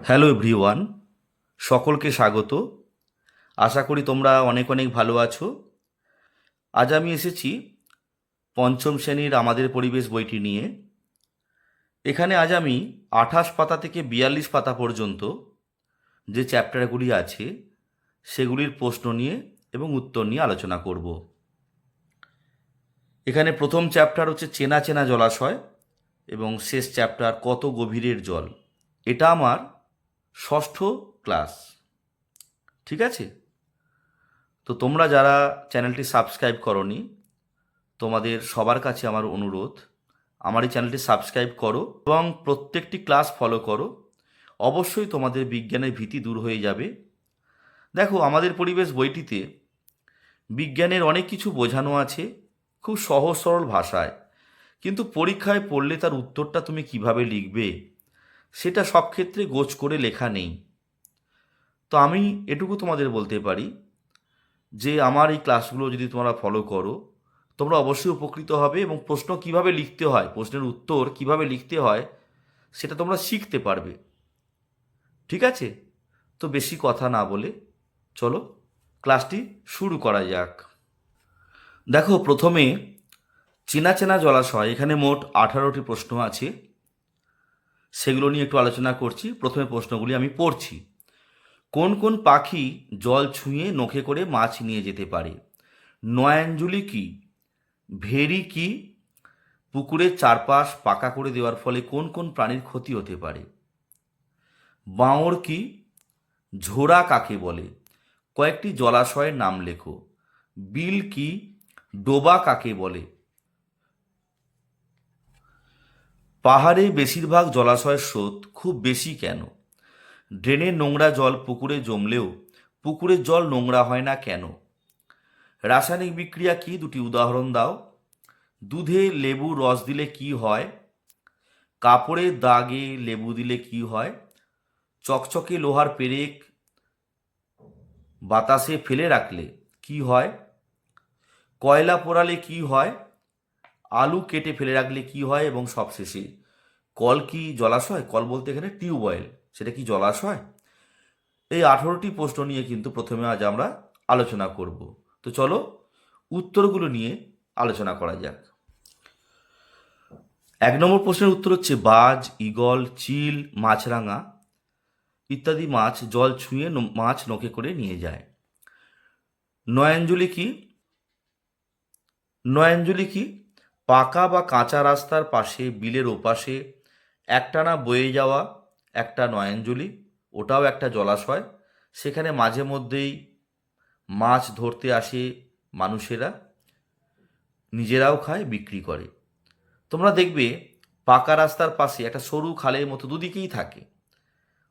Hello everyone, সকলকে স্বাগত। আশা করি তোমরা অনেক অনেক ভালো আছো। আজ আমি এসেছি পঞ্চম শ্রেণির আমাদের পরিবেশ বইটি নিয়ে। এখানে আজ আমি আঠাশ পাতা থেকে বিয়াল্লিশ পাতা পর্যন্ত যে চ্যাপ্টারগুলি আছে, সেগুলির প্রশ্ন নিয়ে এবং উত্তর নিয়ে আলোচনা করব। এখানে প্রথম চ্যাপ্টার হচ্ছে চেনা চেনা জলাশয় এবং শেষ চ্যাপ্টার কত গভীরের জল। এটা আমার ষষ্ঠ ক্লাস। ঠিক আছে? তো তোমরা যারা চ্যানেলটি সাবস্ক্রাইব করনি, তোমাদের সবার কাছে আমার অনুরোধ আমার এই চ্যানেলটি সাবস্ক্রাইব করো এবং প্রত্যেকটি ক্লাস ফলো করো। অবশ্যই তোমাদের বিজ্ঞানের ভীতি দূর হয়ে যাবে। দেখো, আমাদের পরিবেশ বইটিতে বিজ্ঞানের অনেক কিছু বোঝানো আছে, খুব সহজ সরল ভাষায়। কিন্তু পরীক্ষায় পড়লে তার উত্তরটা তুমি কীভাবে লিখবে? সেটা সব ক্ষেত্রে গোছ করে লেখা নেই। তো আমি এটুকু তোমাদের বলতে পারি যে আমার এই ক্লাসগুলো যদি তোমরা ফলো করো, তোমরা অবশ্যই উপকৃত হবে এবং প্রশ্ন কীভাবে লিখতে হয়, প্রশ্নের উত্তর কীভাবে লিখতে হয়, সেটা তোমরা শিখতে পারবে। ঠিক আছে? তো বেশি কথা না বলে চলো ক্লাসটি শুরু করা যাক। দেখো, প্রথমে চেনা চেনা জলাশয়, এখানে মোট আঠারোটি প্রশ্ন আছে। সেগুলো নিয়ে একটু আলোচনা করছি। প্রথমে প্রশ্নগুলি আমি পড়ছি। কোন কোন পাখি জল ছুঁয়ে নখে করে মাছ নিয়ে যেতে পারে? নয়াঞ্জলি কি? ভেরি কি? পুকুরের চারপাশ পাকা করে দেওয়ার ফলে কোন কোন প্রাণীর ক্ষতি হতে পারে? বাঁওর কি? ঝোড়া কাকে বলে? কয়েকটি জলাশয়ের নাম লেখো। বিল কি? ডোবা কাকে বলে? পাহাড়ে বেশিরভাগ জলাশয়ের স্রোত খুব বেশি কেন? ড্রেনের নোংরা জল পুকুরে জমলেও পুকুরের জল নোংরা হয় না কেন? রাসায়নিক বিক্রিয়া কি? দুটি উদাহরণ দাও। দুধে লেবু রস দিলে কি হয়? কাপড়ে দাগে লেবু দিলে কি হয়? চকচকে লোহার পেরেক বাতাসে ফেলে রাখলে কি হয়? কয়লা পোড়ালে কি হয়? আলু কেটে ফেলে রাখলে কি হয় এবং সবশেষে কল কি জলাশয়? কল বলতে এখানে টিউবওয়েল সেটা কি জলাশয়? এই আঠেরোটি প্রশ্ন নিয়ে কিন্তু প্রথমে আজ আমরা আলোচনা করব। তো চলো উত্তরগুলো নিয়ে আলোচনা করা যাক। এক নম্বর প্রশ্নের উত্তর হচ্ছে বাজ ঈগল চিল, মাছরাঙা ইত্যাদি মাছ জল ছুঁয়ে মাছ নখে করে নিয়ে যায়। নয়াঞ্জলি কি? নয়াঞ্জলি কি? পাকা বা কাঁচা রাস্তার পাশে, বিলের ওপাশে একটানা বয়ে যাওয়া একটা নয়াঞ্জলি ওটাও একটা জলাশয়। সেখানে মাঝে মধ্যেই মাছ ধরতে আসে মানুষেরা, নিজেরাও খায়, বিক্রি করে। তোমরা দেখবে পাকা রাস্তার পাশে একটা সরু খালের মতো দুদিকেই থাকে।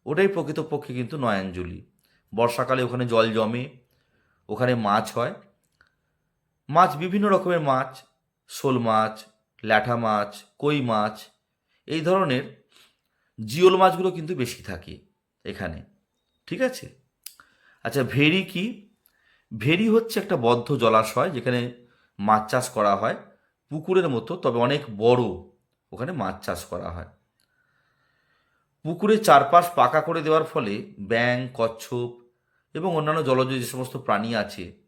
ওটাই প্রকৃতপক্ষে কিন্তু নয়াঞ্জলি বর্ষাকালে ওখানে জল জমে, ওখানে মাছ হয়। মাছ বিভিন্ন রকমের মাছ শোল মাছ, ল্যাঠা মাছ, কই মাছ, এই ধরনের জিওল মাছগুলো কিন্তু বেশি থাকে এখানে, ঠিক আছে? আচ্ছা ভেরি কি? ভেরি হচ্ছে একটা বদ্ধ জলাশয় যেখানে মাছ চাষ করা হয়, পুকুরের মতো, তবে অনেক বড় ওখানে মাছ চাষ করা হয়। পুকুরের চারপাশ পাকা করে দেওয়ার ফলে ব্যাং কচ্ছপ এবং অন্যান্য জলজ যে সমস্ত প্রাণী আছে,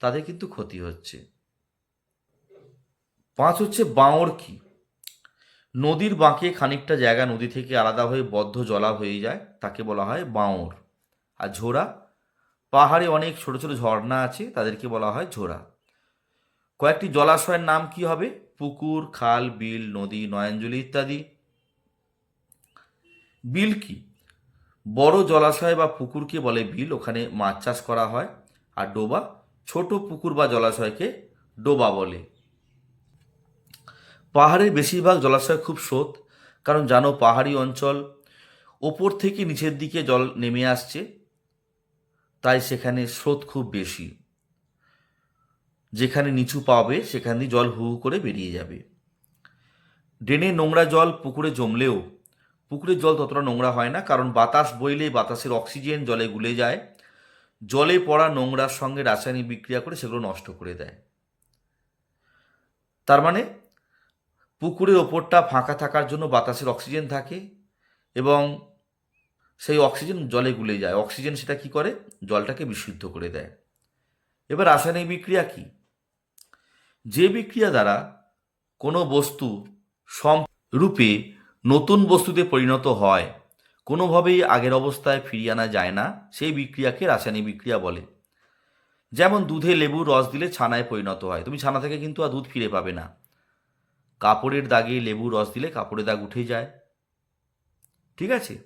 তাদের কিন্তু ক্ষতি হচ্ছে। পাঁচ হচ্ছে বাঁওর কি। নদীর বাঁকে খানিকটা জায়গা নদী থেকে আলাদা হয়ে বদ্ধ জলা হয়ে যায়, তাকে বলা হয় বাঁওড় আর ঝোড়া, পাহাড়ে অনেক ছোট ছোট ঝর্ণা আছে, তাদেরকে বলা হয় ঝোড়া। কয়েকটি জলাশয়ের নাম কি হবে? পুকুর, খাল, বিল, নদী, নয়াঞ্জলি ইত্যাদি। বিল কি? বড় জলাশয় বা পুকুরকে বলে বিল, ওখানে মাছ চাষ করা হয়। আর ডোবা, ছোট পুকুর বা জলাশয়কে ডোবা বলে। পাহাড়ের বেশিরভাগ জলাশয় খুব স্রোত। কারণ জানো, পাহাড়ি অঞ্চল ওপর থেকে নিচের দিকে জল নেমে আসছে। তাই সেখানে স্রোত খুব বেশি। যেখানে নিচু পাবে, সেখান দিয়ে জল হু হু করে বেরিয়ে যাবে। ড্রেনে নোংরা জল পুকুরে জমলেও, পুকুরের জল ততটা নোংরা হয় না। কারণ বাতাস বইলে বাতাসের অক্সিজেন জলে গুলে যায়। জলে পড়া নোংরার সঙ্গে রাসায়নিক বিক্রিয়া করে সেগুলো নষ্ট করে দেয়। তার মানে পুকুরের ওপরটা ফাঁকা থাকার জন্য বাতাসের অক্সিজেন থাকে এবং সেই অক্সিজেন জলে গুলে যায়। অক্সিজেন সেটা কি করে? জলটাকে বিশুদ্ধ করে দেয়। এবার রাসায়নিক বিক্রিয়া কি? যে বিক্রিয়া দ্বারা কোনো বস্তু রূপে নতুন বস্তুতে পরিণত হয়, কোনোভাবেই আগের অবস্থায় ফিরিয়ে আনা যায় না, সেই বিক্রিয়াকে রাসায়নিক বিক্রিয়া বলে। যেমন দুধে লেবুর রস দিলে ছানায় পরিণত হয়। তুমি ছানা থেকে কিন্তু আর দুধ ফিরে পাবে না। কাপড়ের দাগে লেবুর রস দিলে কাপড়ের দাগ উঠে যায়। ঠিক আছে?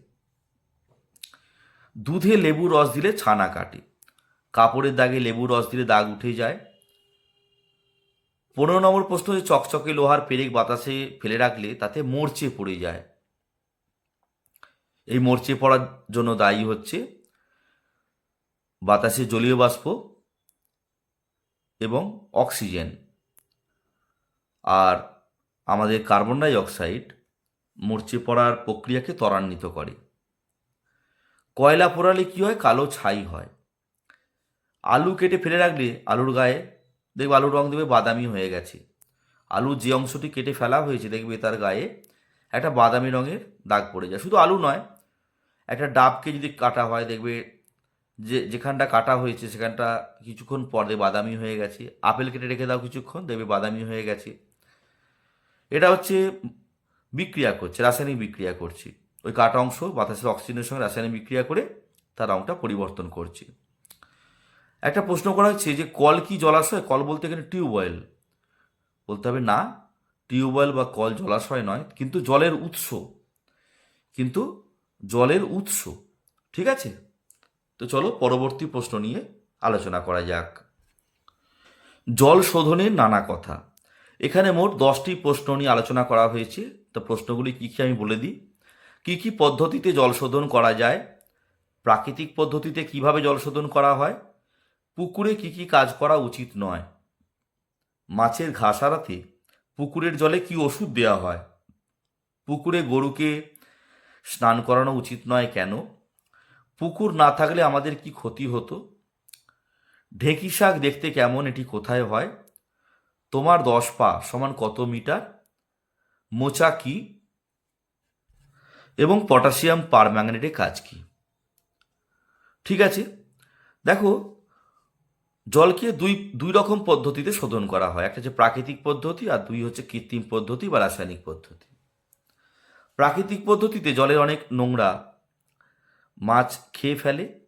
দুধে লেবুর রস দিলে ছানা কাটে। কাপড়ের দাগে লেবুর রস দিলে দাগ উঠে যায়। পনেরো নম্বর প্রশ্ন হচ্ছে, চকচকে লোহার পেরেক বাতাসে ফেলে রাখলে তাতে মরচে পড়ে যায়। এই মরচে পড়ার জন্য দায়ী হচ্ছে বাতাসে জলীয় বাষ্প এবং অক্সিজেন। আর আমাদের কার্বন ডাই অক্সাইড মরচে পড়ার প্রক্রিয়াকে ত্বরান্বিত করে। কয়লা পোড়ালে কী হয়? কালো ছাই হয়। আলু কেটে ফেলে রাখলে আলুর গায়ে দেখবে আলুর রং দেবে বাদামি হয়ে গেছে। আলুর যে অংশটি কেটে ফেলা হয়েছে দেখবে তার গায়ে একটা বাদামি রঙের দাগ পড়ে যায়। শুধু আলু নয়, একটা ডাবকে যদি কাটা হয় দেখবে যে, যেখানটা কাটা হয়েছে সেখানটা কিছুক্ষণ পরে বাদামি হয়ে গেছে। আপেল কেটে রেখে দাও কিছুক্ষণ, দেখবে বাদামি হয়ে গেছে। এটা হচ্ছে বিক্রিয়া করছে, রাসায়নিক বিক্রিয়া করছে। ওই কাটা অংশ বাতাসের অক্সিজেনের সঙ্গে রাসায়নিক বিক্রিয়া করে তার রংটা পরিবর্তন করছে। একটা প্রশ্ন করা হচ্ছে যে কল কি জলাশয়? কল বলতে এখানে টিউবওয়েল বলতে হবে না টিউবওয়েল বা কল জলাশয় নয়, কিন্তু জলের উৎস। কিন্তু জলের উৎস, ঠিক আছে? তো চলো পরবর্তী প্রশ্ন নিয়ে আলোচনা করা যাক। জল শোধনের নানা কথা। এখানে মোট দশটি প্রশ্ন নিয়ে আলোচনা করা হয়েছে। তো প্রশ্নগুলি কী কী আমি বলে দিই? কী কী পদ্ধতিতে জল শোধন করা যায়? প্রাকৃতিক পদ্ধতিতে কীভাবে জল শোধন করা হয়? পুকুরে কি কি কাজ করা উচিত নয়? মাছের ঘাস আড়াতে পুকুরের জলে কি ওষুধ দেওয়া হয়? পুকুরে গরুকে স্নান করানো উচিত নয় কেন? পুকুর না থাকলে আমাদের কি ক্ষতি হতো? ঢেঁকি শাক দেখতে কেমন? এটি কোথায় হয়? তোমার দশ পা সমান কত মিটার? মোচা কি? এবং পটাশিয়াম পার পারম্যাঙ্গানেটের কাজ কি? ঠিক আছে। দেখো, জলকে দুই দুই রকম পদ্ধতিতে শোধন করা হয়। একটা হচ্ছে প্রাকৃতিক পদ্ধতি আর দুই হচ্ছে কৃত্রিম পদ্ধতি বা রাসায়নিক পদ্ধতি। প্রাকৃতিক পদ্ধতিতে জলের অনেক নোংরা মাছ খেয়ে ফেলে।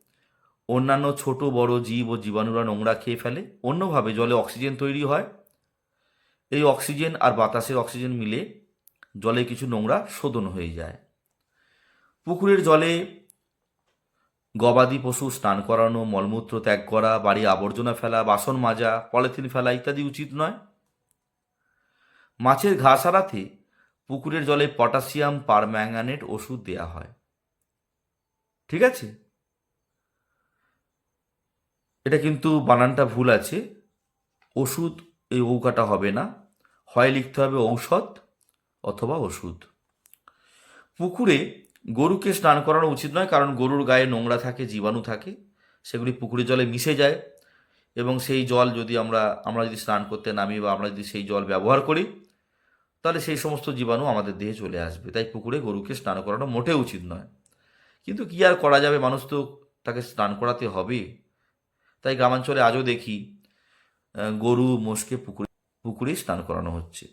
অন্যান্য ছোট, বড় জীব ও জীবাণুরা নোংরা খেয়ে ফেলে। অন্যভাবে জলে অক্সিজেন তৈরি হয়। এই অক্সিজেন আর বাতাসের অক্সিজেন মিলে জলে কিছু নোংরা শোধন হয়ে যায়। পুকুরের জলে গবাদি পশু স্নান করানো, মলমূত্র ত্যাগ করা, বাড়ি আবর্জনা ফেলা, বাসন মাজা, পলিথিন ফেলা ইত্যাদি উচিত নয়। মাছের ঘাস হারাতে পুকুরের জলে পটাশিয়াম, পারম্যাঙ্গানেট ওষুধ দেয়া হয়। ঠিক আছে? এটা কিন্তু বানানটা ভুল আছে। ওষুধ এই ঔকাটা হবে না। হয় লিখতে হবে ঔষধ অথবা ওষুধ। পুকুরে গরুকে স্নান করানো উচিত নয়, কারণ গরুর গায়ে নোংরা থাকে, জীবাণু থাকে, সেগুলি পুকুরের জলে মিশে যায় এবং সেই জল যদি আমরা আমরা যদি স্নান করতে নামি বা আমরা যদি সেই জল ব্যবহার করি, তাহলে সেই সমস্ত জীবাণু আমাদের দেহে চলে আসবে। তাই পুকুরে গরুকে স্নান করানো মোটেও উচিত নয়। কিন্তু কি আর করা যাবে? মানুষ তো তাকে স্নান করাতে হবে। তাই গ্রামাঞ্চলে আজও দেখি গরু, মোষকে পুকুরে পুকুরে স্নান করানো হচ্ছে।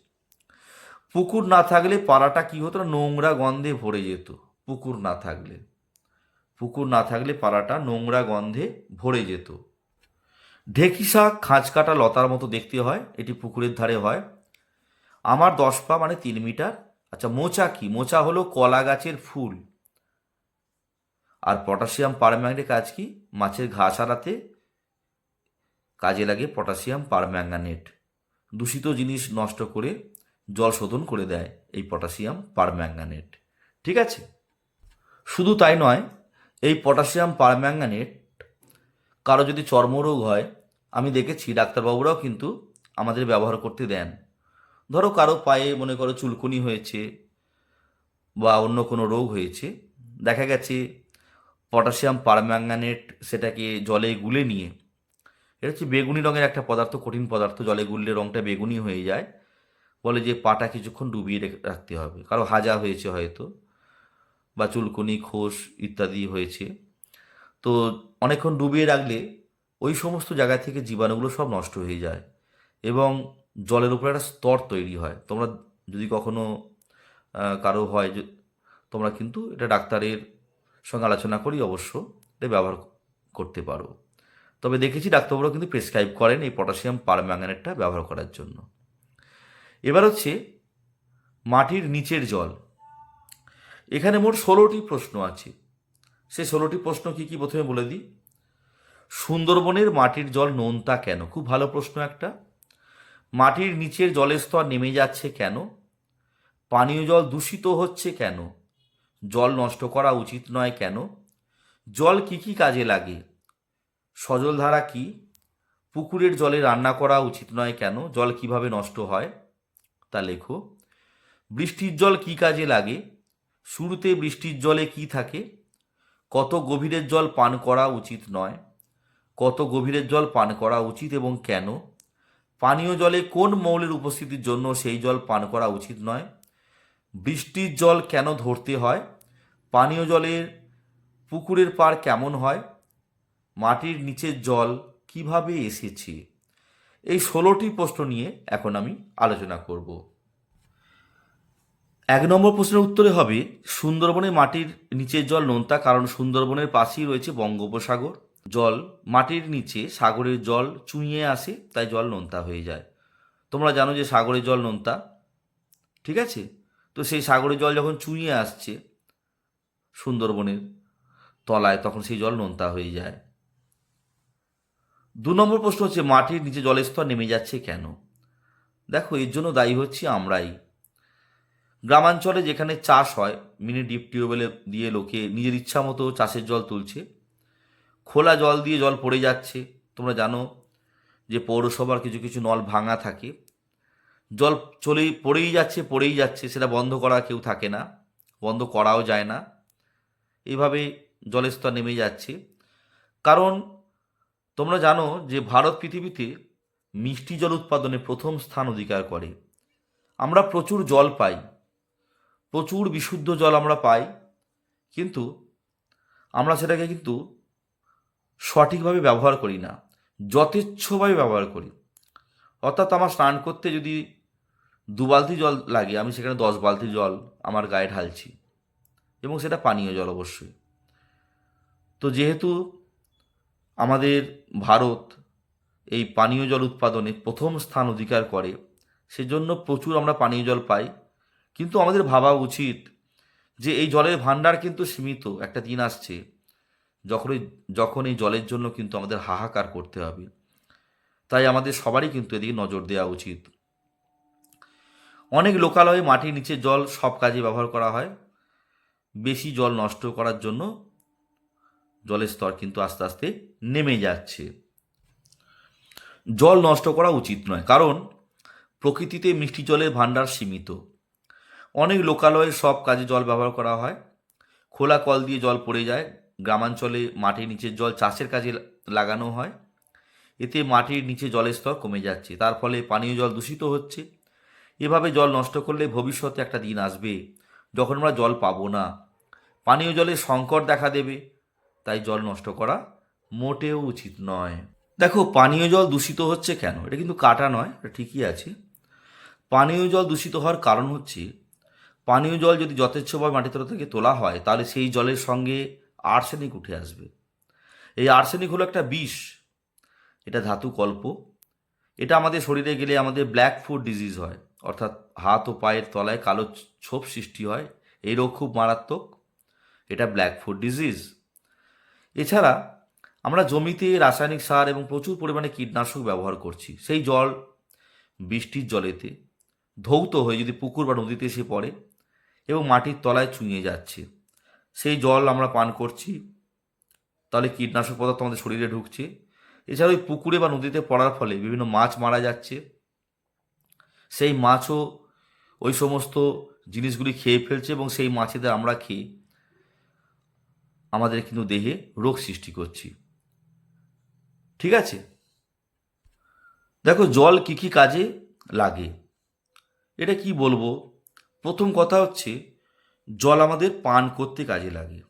পুকুর না থাকলে পাড়াটা কি হতো নোংরা গন্ধে ভরে যেত। পুকুর না থাকলে। পুকুর না থাকলে পাড়াটা নোংরা গন্ধে ভরে যেত। ঢেকি শাক, খাঁজ কাটা লতার মতো দেখতে হয়। এটি পুকুরের ধারে হয়। আমার দশ পা মানে তিন মিটার। আচ্ছা মোচা কি? মোচা হলো কলা গাছের ফুল। আর পটাশিয়াম পারম্যাঙ্গানেটের কাজ কি? মাছের ঘাস হারাতে কাজে লাগে পটাশিয়াম পারম্যাঙ্গানেট দূষিত জিনিস নষ্ট করে জল শোধন করে দেয় এই পটাশিয়াম পারম্যাঙ্গানেট ঠিক আছে? শুধু তাই নয়, এই পটাশিয়াম পারম্যাঙ্গানেট কারও যদি চর্মরোগ হয়, আমি দেখেছি, ডাক্তারবাবুরাও কিন্তু আমাদের ব্যবহার করতে দেন। ধরো কারও পায়ে মনে করো চুলকুনি হয়েছে বা অন্য কোনো রোগ হয়েছে, দেখা গেছে পটাশিয়াম পারম্যাঙ্গানেট সেটাকে জলে গুলে নিয়ে এটা হচ্ছে বেগুনি রঙের একটা পদার্থ, কঠিন পদার্থ। জলে গুললে রঙটা বেগুনি হয়ে যায়। বলে যে পাটা কিছুক্ষণ ডুবিয়ে রেখে- রাখতে হবে। কারও হাজা হয়েছে হয়তো বা চুলকুনি, খোস ইত্যাদি হয়েছে। তো অনেকক্ষণ ডুবিয়ে রাখলে ওই সমস্ত জায়গা থেকে জীবাণুগুলো সব নষ্ট হয়ে যায় এবং জলের উপরে একটা স্তর তৈরি হয়। তোমরা যদি কখনো কারও হয় তোমরা কিন্তু এটা ডাক্তারের সঙ্গে আলোচনা করি অবশ্য এটা ব্যবহার করতে পারো। তবে দেখেছি ডাক্তারবাবুরা কিন্তু প্রেসক্রাইব করেন এই পটাশিয়াম পারম্যাঙ্গানেটটা ব্যবহার করার জন্য। এবার হচ্ছে মাটির নিচের জল। এখানে মোট ষোলোটি প্রশ্ন আছে। সে ষোলোটি প্রশ্ন কি কি প্রথমে বলে দিই? সুন্দরবনের মাটির জল নোনতা কেন? খুব ভালো প্রশ্ন একটা। মাটির নিচের জলের স্তর নেমে যাচ্ছে কেন? পানীয় জল দূষিত হচ্ছে কেন? জল নষ্ট করা উচিত নয় কেন? জল কি কি কাজে লাগে? সজলধারা কি? পুকুরের জলে রান্না করা উচিত নয় কেন? জল কীভাবে নষ্ট হয়? তা লেখো। বৃষ্টির জল কি কাজে লাগে? শুরুতে বৃষ্টির জলে কি থাকে? কত গভীরের জল পান করা উচিত নয়? কত গভীরের জল পান করা উচিত এবং কেন? পানীয় জলে কোন মৌলের উপস্থিতির জন্য সেই জল পান করা উচিত নয়? বৃষ্টির জল কেন ধরতে হয়? পানীয় জলের পুকুরের পার কেমন হয়? মাটির নিচের জল কীভাবে এসেছে? এই ষোলোটি প্রশ্ন নিয়ে এখন আমি আলোচনা করব। এক নম্বর প্রশ্নের উত্তরে হবে, সুন্দরবনে মাটির নিচের জল নোনতা, কারণ সুন্দরবনের পাশেই রয়েছে বঙ্গোপসাগর। জল মাটির নিচে সাগরের জল চুঁইয়ে আসে, তাই জল নোনতা হয়ে যায়। তোমরা জানো যে সাগরের জল নোনতা, ঠিক আছে? তো সেই সাগরের জল যখন চুঁইয়ে আসছে সুন্দরবনের তলায়, তখন সেই জল নোনতা হয়ে যায়। দু নম্বর প্রশ্ন হচ্ছে, মাটির নিচে জলের স্তর নেমে যাচ্ছে কেন? দেখো, এর জন্য দায়ী হচ্ছি আমরাই। গ্রামাঞ্চলে যেখানে চাষ হয়, মিনি ডিপ টিউবওয়েলে দিয়ে লোকে নিজের ইচ্ছা মতো চাষের জল তুলছে। খোলা জল দিয়ে জল পড়ে যাচ্ছে। তোমরা জানো যে পৌরসভার কিছু কিছু নল ভাঙা থাকে। জল চলেই, পড়েই যাচ্ছে পড়েই যাচ্ছে, সেটা বন্ধ করা কেউ থাকে না, বন্ধ করাও যায় না। এইভাবে জলের স্তর নেমে যাচ্ছে। কারণ তোমরা জানো যে ভারত পৃথিবীতে মিষ্টি জল উৎপাদনে প্রথম স্থান অধিকার করে। আমরা প্রচুর জল পাই, প্রচুর বিশুদ্ধ জল আমরা পাই, কিন্তু আমরা সেটাকে কিন্তু সঠিকভাবে ব্যবহার করি না, যথেচ্ছভাবে ব্যবহার করি। অর্থাৎ আমার স্নান করতে যদি দু বালতি জল লাগে, আমি সেখানে দশ বালতি জল আমার গায়ে ঢালছি, এবং সেটা পানীয় জল অবশ্যই। তো যেহেতু আমাদের ভারত এই পানীয় জল উৎপাদনে প্রথম স্থান অধিকার করে, সেজন্য প্রচুর আমরা পানীয় জল পাই। কিন্তু আমাদের ভাবা উচিত যে এই জলের ভাণ্ডার কিন্তু সীমিত, একটা দিন আসছে যখন যখন এই জলের জন্য কিন্তু আমাদের হাহাকার করতে হবে। তাই আমাদের সবারই কিন্তু এদিকে নজর দেওয়া উচিত। অনেক লোকালয়ে মাটির নিচে জল সব কাজে ব্যবহার করা হয়। বেশি জল নষ্ট করার জন্য জলের স্তর কিন্তু আস্তে আস্তে নেমে যাচ্ছে। জল নষ্ট করা উচিত নয়, কারণ প্রকৃতিতে মিষ্টি জলের ভাণ্ডার সীমিত। অনেক লোকালয়ে সব কাজে জল ব্যবহার করা হয়। খোলা কল দিয়ে জল পড়ে যায়, গ্রামাঞ্চলে মাটির নিচের জল চাষের কাজে লাগানো হয়। এতে মাটির নিচে জলের স্তর কমে যাচ্ছে, তার ফলে পানীয় জল দূষিত হচ্ছে। এভাবে জল নষ্ট করলে ভবিষ্যতে একটা দিন আসবে যখন আমরা জল পাবো না। পানীয় জলের সংকট দেখা দেবে, তাই জল নষ্ট করা মোটেও উচিত নয়। দেখো, পানীয় জল দূষিত হচ্ছে কেন? এটা কিন্তু কাটা নয়, এটা ঠিকই আছে। পানীয় জল দূষিত হওয়ার কারণ হচ্ছে, পানীয় জল যদি যথেচ্ছভাবে মাটির তলা থেকে তোলা হয়, তাহলে সেই জলের সঙ্গে আর্সেনিক উঠে আসবে। এই আর্সেনিক হলো একটা বিষ। এটা ধাতু কল্প। এটা আমাদের শরীরে গেলে আমাদের ব্ল্যাক ফুড ডিজিজ হয়, অর্থাৎ হাত ও পায়ের তলায় কালো ছোপ সৃষ্টি হয়। এই রোগ খুব মারাত্মক। এটা ব্ল্যাক ফুড ডিজিজ। এছাড়া আমরা জমিতে রাসায়নিক সার এবং প্রচুর পরিমাণে কীটনাশক ব্যবহার করছি। সেই জল বৃষ্টির জলেতে ধৌত হয়ে যদি পুকুর বা নদীতে এসে পড়ে এবং মাটির তলায় চুঁয়ে যাচ্ছে, সেই জল আমরা পান করছি, তাহলে কীটনাশক পদার্থ আমাদের শরীরে ঢুকছে। এছাড়া ওই পুকুরে বা নদীতে পড়ার ফলে বিভিন্ন মাছ মারা যাচ্ছে। সেই মাছও ওই সমস্ত জিনিসগুলি খেয়ে ফেলছে এবং সেই মাছেদের আমরা খেয়ে আমাদের কিন্তু দেহে রোগ সৃষ্টি করছি। ঠিক আছে? দেখো, জল কি কি কাজে লাগে? এটা কি বলব? প্রথম কথা হচ্ছে, জল আমাদের পান করতে কাজে লাগে।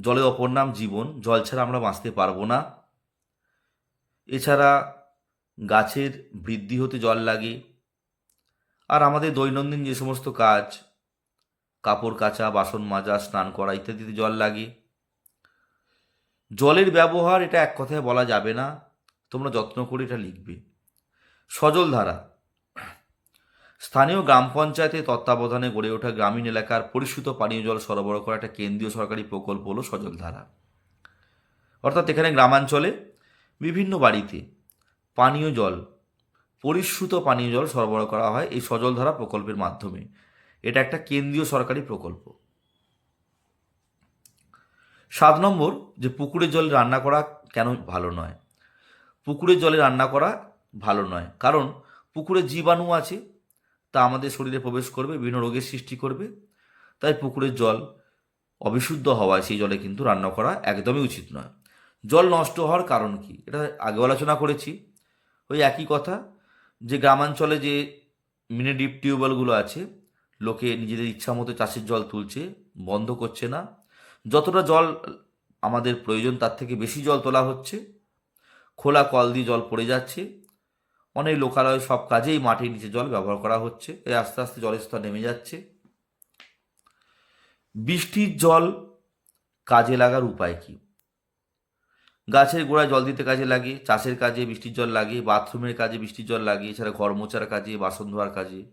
জলের অপর নাম জীবন, জল ছাড়া আমরা বাঁচতে পারব না। এছাড়া গাছের বৃদ্ধি হতে জল লাগে। আর আমাদের দৈনন্দিন যে সমস্ত কাজ, কাপড় কাচা, বাসন মাজা, স্নান করা ইত্যাদিতে জল লাগে। জলের ব্যবহার এটা এক কথায় বলা যাবে না, তোমরা যত্ন করে এটা লিখবে। সজল ধারা, স্থানীয় গ্রাম পঞ্চায়েতের তত্ত্বাবধানে গড়ে ওঠা গ্রামীণ এলাকার পরিশুদ্ধ পানীয় জল সরবরাহ করা একটা কেন্দ্রীয় সরকারি প্রকল্প হলো সজল ধারা। অর্থাৎ এখানে গ্রামাঞ্চলে বিভিন্ন বাড়িতে পানীয় জল পরিশ্রুত পানীয় জল সরবরাহ করা হয় এই সজল ধারা প্রকল্পের মাধ্যমে। এটা একটা কেন্দ্রীয় সরকারি প্রকল্প। সাত নম্বর যে পুকুরের জল রান্না করা কেন ভালো নয়। পুকুরের জলে রান্না করা ভালো নয়। কারণ পুকুরে জীবাণু আছে, তা আমাদের শরীরে প্রবেশ করবে, বিভিন্ন রোগের সৃষ্টি করবে। তাই পুকুরের জল অবিশুদ্ধ হওয়ায় সেই জলে কিন্তু রান্না করা একদমই উচিত নয়। জল নষ্ট হওয়ার কারণ কি? এটা আগেও আলোচনা করেছি। ওই একই কথা, যে গ্রামাঞ্চলে যে মিনি ডিপ টিউবওয়েলগুলো আছে, লোকে নিজেদের ইচ্ছা মতো চাষের জল তুলছে, বন্ধ করছে না। যতটা জল আমাদের প্রয়োজন, তার থেকে বেশি জল তোলা হচ্ছে। খোলা কল দিয়ে জল পড়ে যাচ্ছে। অনেক লোকালয় সব কাজেই মাটির নিচে জল ব্যবহার করা হচ্ছে। এই আস্তে আস্তে জলের স্তর নেমে যাচ্ছে। বৃষ্টির জল কাজে লাগার উপায় কি? গাছের গোড়ায় জল দিতে কাজে লাগে, চাষের কাজে বৃষ্টির জল লাগে, বাথরুমের কাজে বৃষ্টির জল লাগে, এছাড়া ঘর মোচার কাজে, বাসন ধোয়ার কাজে।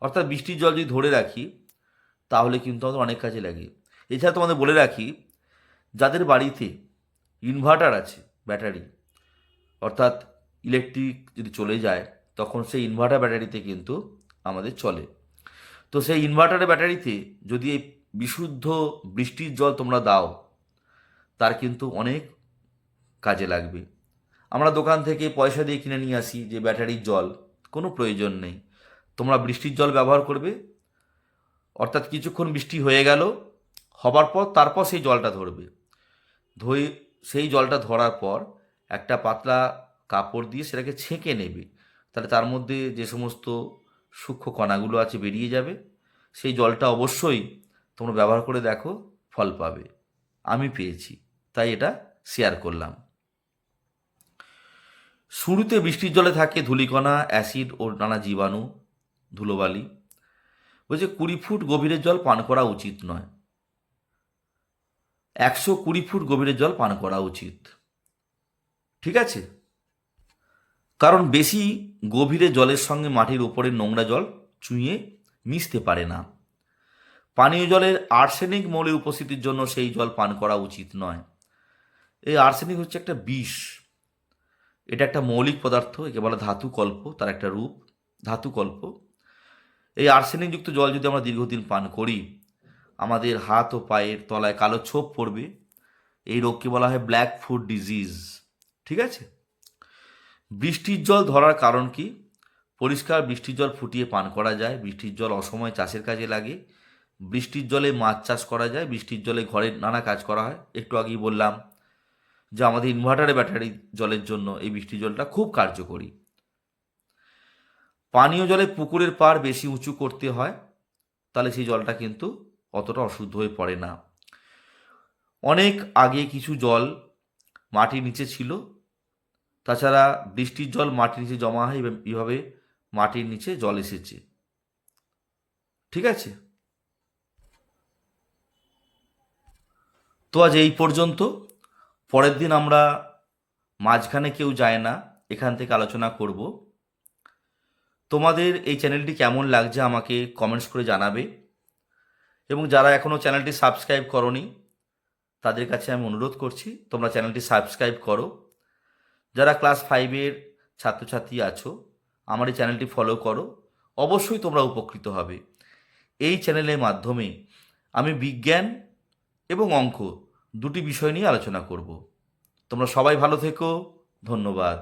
অর্থাৎ বৃষ্টির জল যদি ধরে রাখি, তাহলে কিন্তু আমাদের অনেক কাজে লাগে। এছাড়া তোমাদের বলে রাখি, যাদের বাড়িতে ইনভার্টার আছে ব্যাটারি অর্থাৎ ইলেকট্রিক যদি চলে যায়, তখন সেই ইনভার্টার ব্যাটারিতে কিন্তু আমাদের চলে। তো সেই ইনভার্টারের ব্যাটারিতে যদি এই বিশুদ্ধ বৃষ্টির জল তোমরা দাও, তার কিন্তু অনেক কাজে লাগবে। আমরা দোকান থেকে পয়সা দিয়ে কিনে নিয়ে আসি যে ব্যাটারির জল, কোনো প্রয়োজন নেই। তোমরা বৃষ্টির জল ব্যবহার করবে, অর্থাৎ কিছুক্ষণ বৃষ্টি হয়ে গেল হবার পর, তারপর সেই জলটা ধরবে। ধুয়ে সেই জলটা ধরার পর একটা পাতলা কাপড় দিয়ে সেটাকে ছেঁকে নেবে। তাহলে তার মধ্যে যে সমস্ত সূক্ষ্ম কণাগুলো আছে বেরিয়ে যাবে। সেই জলটা অবশ্যই তোমরা ব্যবহার করে দেখো, ফল পাবে। আমি পেয়েছি, তাই এটা শেয়ার করলাম। শুরুতে বৃষ্টির জলে থাকে ধূলিকণা অ্যাসিড ও নানা জীবাণু, ধুলোবালি। বলছে কুড়ি ফুট গভীরের জল পান করা উচিত নয়। একশো কুড়ি ফুট গভীরের জল পান করা উচিত। ঠিক আছে? কারণ বেশি গভীরে জলের সঙ্গে মাটির উপরে নোংরা জল চুঁয়ে মিশতে পারে না। পানীয় জলের আর্সেনিক মৌলের উপস্থিতির জন্য সেই জল পান করা উচিত নয়। এই আর্সেনিক হচ্ছে একটা বিষ। এটা একটা মৌলিক পদার্থ একে বলা ধাতু কল্প তার একটা রূপ। ধাতু কল্প এই আর্সেনিকযুক্ত জল যদি আমরা দীর্ঘদিন পান করি আমাদের হাত ও পায়ের তলায় কালো ছোপ পড়বে। এই রোগকে বলা হয় ব্ল্যাক ফুড ডিজিজ। ঠিক আছে? বৃষ্টির জল ধরার কারণ কি? পরিষ্কার বৃষ্টির জল ফুটিয়ে পান করা যায়। বৃষ্টির জল অসময় চাষের কাজে লাগে। বৃষ্টির জলে মাছ চাষ করা যায়। বৃষ্টির জলে ঘরের নানা কাজ করা হয়। একটু আগেই বললাম যে আমাদের ইনভার্টারে ব্যাটারি জলের জন্য এই বৃষ্টির জলটা খুব কার্যকরী। পানীয় জলে পুকুরের পাড় বেশি উঁচু করতে হয়, তাহলে সেই জলটা কিন্তু অতটা অশুদ্ধ হয়ে পড়ে না। অনেক আগে কিছু জল মাটির নিচে ছিল। তাছাড়া বৃষ্টির জল মাটির নিচে জমা হয় এভাবে মাটির নিচে জল এসেছে। ঠিক আছে? তো আজ এই পর্যন্ত। পরের দিন আমরা মাঝখানে কেউ যায় না, এখান থেকে আলোচনা করব। তোমাদের এই চ্যানেলটি কেমন লাগছে আমাকে কমেন্টস করে জানাবে। এবং যারা এখনও চ্যানেলটি সাবস্ক্রাইব করনি, তাদের কাছে আমি অনুরোধ করছি, তোমরা চ্যানেলটি সাবস্ক্রাইব করো। যারা ক্লাস ফাইভের ছাত্রছাত্রী আছো, আমার এই চ্যানেলটি ফলো করো। অবশ্যই তোমরা উপকৃত হবে। এই চ্যানেলের মাধ্যমে আমি বিজ্ঞান এবং অঙ্ক দুটি বিষয় নিয়ে আলোচনা করব। তোমরা সবাই ভালো থেকো। ধন্যবাদ।